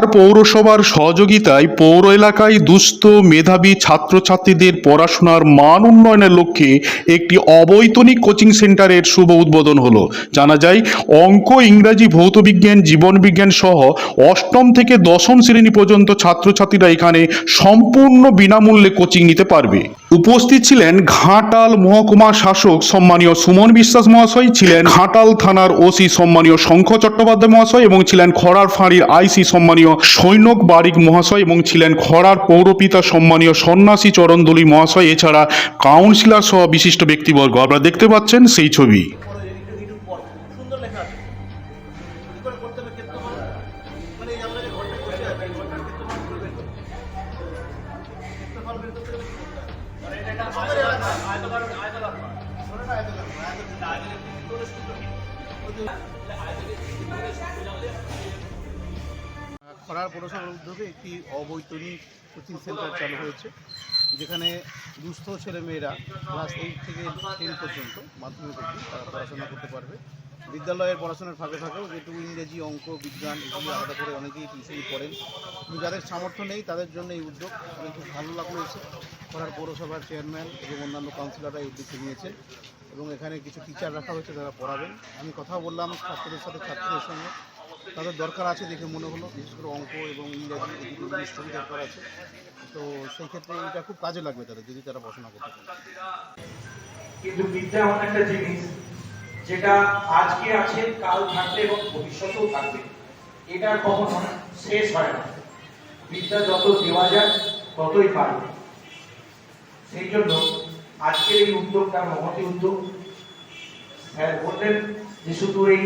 খড়ার পৌরসভার সহযোগিতায় পৌর এলাকায় দুস্থ মেধাবী ছাত্রছাত্রীদের পড়াশোনার মান উন্নয়নের লক্ষ্যে একটি অবৈতনিক কোচিং সেন্টারের শুভ উদ্বোধন হলো। জানা যায়, অঙ্ক, ইংরাজি ভৌতবিজ্ঞান জীবনবিজ্ঞান সহ অষ্টম থেকে দশম শ্রেণি পর্যন্ত ছাত্রছাত্রীরা এখানে সম্পূর্ণ বিনামূল্যে কোচিং নিতে পারবে। উপস্থিত ছিলেন ঘাটাল মহকুমা শাসক সম্মানীয় সুমন বিশ্বাস মহাশয়, ছিলেন ঘাটাল থানার ওসি সম্মানীয় শঙ্খ চট্টোপাধ্যায় মহাশয় এবং ছিলেন খড়ার ফাঁড়ির আইসি সম্মানীয় সৈনক বারিক মহাশয় এবং ছিলেন খড়ার পৌরপিতা সম্মানীয় সন্ন্যাসী চরণদুলি মহাশয়, এছাড়া কাউন্সিলর সহ বিশিষ্ট ব্যক্তিবর্গ। আপনারা দেখতে পাচ্ছেন সেই ছবি। খরার পৌরসভার উদ্যোগে একটি অবৈতনিক কোচিং সেন্টার চালু হয়েছে, যেখানে দুস্থ ছেলেমেয়েরা ক্লাস এইট থেকে টেন পর্যন্ত মাধ্যমিক অবধি তারা পড়াশোনা করতে পারবে। বিদ্যালয়ের পড়াশোনার ফাঁকে ফাঁকেও যেহেতু ইংরেজি, অঙ্ক, বিজ্ঞান এগুলি আলাদা করে অনেকেই টিউশনি পড়েন। কিন্তু যাদের সামর্থ্য নেই, তাদের জন্য এই উদ্যোগ আমার খুব ভালো লাগল এসে। খরার পৌরসভার চেয়ারম্যান এবং অন্যান্য কাউন্সিলররা এই উদ্যোগটি নিয়েছেন এবং এখানে কিছু টিচার রাখা হয়েছে, যারা পড়াবেন। আমি কথা বললাম ছাত্রদের সাথে, ছাত্রীদের সঙ্গে। তাদের দরকার আছে দেখে মনে হলো, বিশেষ করে অঙ্ক এবং ইংরেজি এই দুটো দরকার আছে। তো সেই ক্ষেত্রে এটা খুব কাজে লাগবে তাদের যদি তারা পড়াশোনা করতে পারে। কিন্তু বিদ্যা এমন একটা জিনিস যেটা আজকে আছে, কাল থাকবে এবং ভবিষ্যতেও থাকবে। এটা কখনো শেষ হয় না। বিদ্যা যত দেওয়া যায় ততই পারবে সেই জন্য আজকের এই উদ্যোগটা মহতি উদ্যোগ। স্যার বললেন যে শুধু এই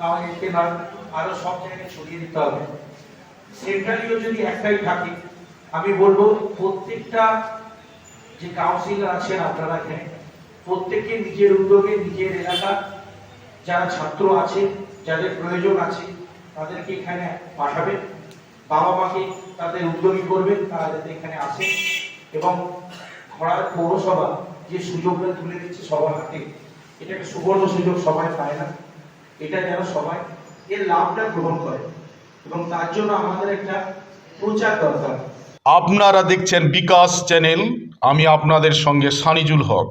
কাউন্সিলকে নয় আরও সব জায়গায় ছড়িয়ে দিতে হবে। সেন্ট্রালিও যদি একটাই থাকে, আমি বলব প্রত্যেকটা যে কাউন্সিলর আছেন আপনারা এখানে প্রত্যেকে নিজের উদ্যোগে, নিজের এলাকা, যারা ছাত্র আছে, যাদের প্রয়োজন আছে, তাদেরকে এখানে পাঠাবেন। বাবা মাকে তাদের উদ্যোগী করবেন, তারা যাতে এখানে আসে। এবং খড়ার পৌরসভা যে সুযোগটা তুলে দিচ্ছে সবার হাতে এটা একটা সুবর্ণ সুযোগ সবাই পায় না। এটা যেন সবাই এর লাভটা গ্রহণ করে এবং তার জন্য আমাদের একটা প্রচার দরকার। আপনারা দেখছেন বিকাশ চ্যানেল, আমি আপনাদের সঙ্গে সানিজুল হক।